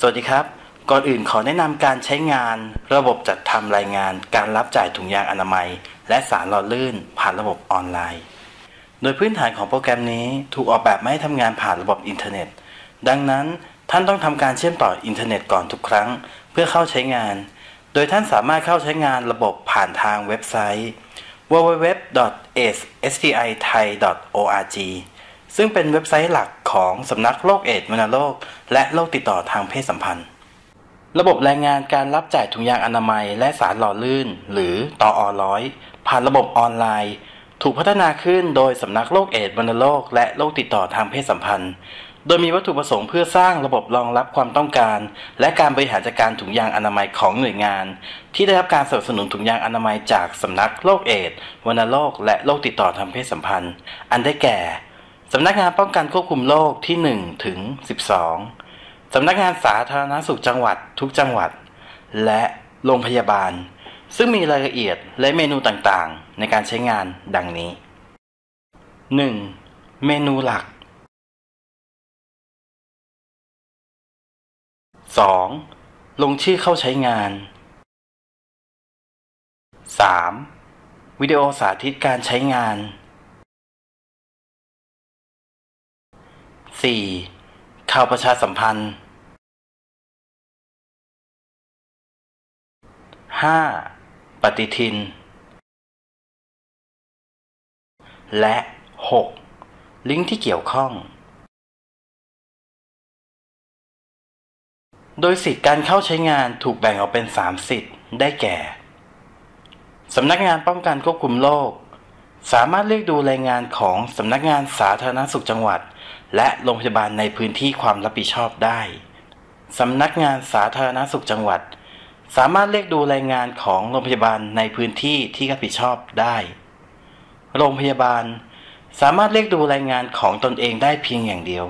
สวัสดีครับ ก่อนอื่นขอแนะนำการใช้งาน ระบบจัดทำรายงาน การรับจ่ายถุงยางอนามัย และสารหล่อลื่น ผ่านระบบออนไลน์ โดยพื้นฐานของโปรแกรมนี้ถูกออกแบบมาให้ทำงานผ่านระบบอินเทอร์เน็ต ดังนั้นท่านต้องทำการเชื่อมต่ออินเทอร์เน็ตก่อนทุกครั้ง เพื่อเข้าใช้งาน โดยท่านสามารถเข้าใช้งานระบบผ่านทางเว็บไซต์ www.sstithai.org ซึ่งเป็นเว็บไซต์หลักของสำนักโรคเอดส์วัณโรค และโรคติดต่อทางเพศสัมพันธ์ ระบบรายงานการรับจ่ายถุงยางอนามัย และสารหล่อลื่น หรือตออร้อยผ่านระบบออนไลน์ ถูกพัฒนาขึ้นโดยสำนักโรคเอดส์วัณโรค และโรคติดต่อทางเพศสัมพันธ์ โดยมีวัตถุประสงค์เพื่อสร้างระบบรองรับความต้องการ และการบริหารจัดการถุงยางอนามัยของหน่วยงาน ที่ได้รับการสนับสนุนถุงยางอนามัยจากสำนักโรคเอดส์วัณโรค และโรคติดต่อทางเพศสัมพันธ์ อันได้แก่ สำนักงานป้องกันควบคุมโรคที่ 1 ถึง 12 สำนักงานสาธารณสุขจังหวัดทุกจังหวัด และโรงพยาบาล ซึ่งมีรายละเอียดและเมนูต่างๆ ในการใช้งานดังนี้ 1. เมนูหลัก 2. ลงชื่อเข้าใช้งาน 3. วิดีโอสาธิตการใช้งาน 4. ข่าวประชาสัมพันธ์ 5. ปฏิทิน และ 6. ลิงก์ที่เกี่ยวข้อง โดยสิทธิการเข้าใช้งานถูกแบ่งออกเป็น 3 สิทธิ์ได้แก่ สำนักงานป้องกันควบคุมโรค สามารถเรียกดูรายงานของสำนักงานสาธารณสุขจังหวัด และโรงพยาบาลในพื้นที่ความรับผิดชอบได้สำนักงานสาธารณสุขจังหวัด สามารถเรียกดูรายงานของโรงพยาบาลในพื้นที่ที่รับผิดชอบได้ โรงพยาบาล สามารถเรียกดูรายงานของตนเองได้เพียงอย่างเดียว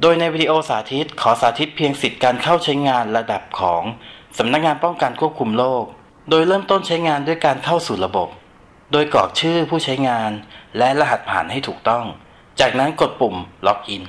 โดยในวิดีโอสาธิตขอสาธิตเพียงสิทธิการเข้าใช้งานระดับของสำนักงานป้องกันควบคุมโรค โดยเริ่มต้นใช้งานด้วยการเข้าสู่ระบบ โดยกรอกชื่อผู้ใช้งานและรหัสผ่านให้ถูกต้อง จากนั้นกดปุ่มล็อกอิน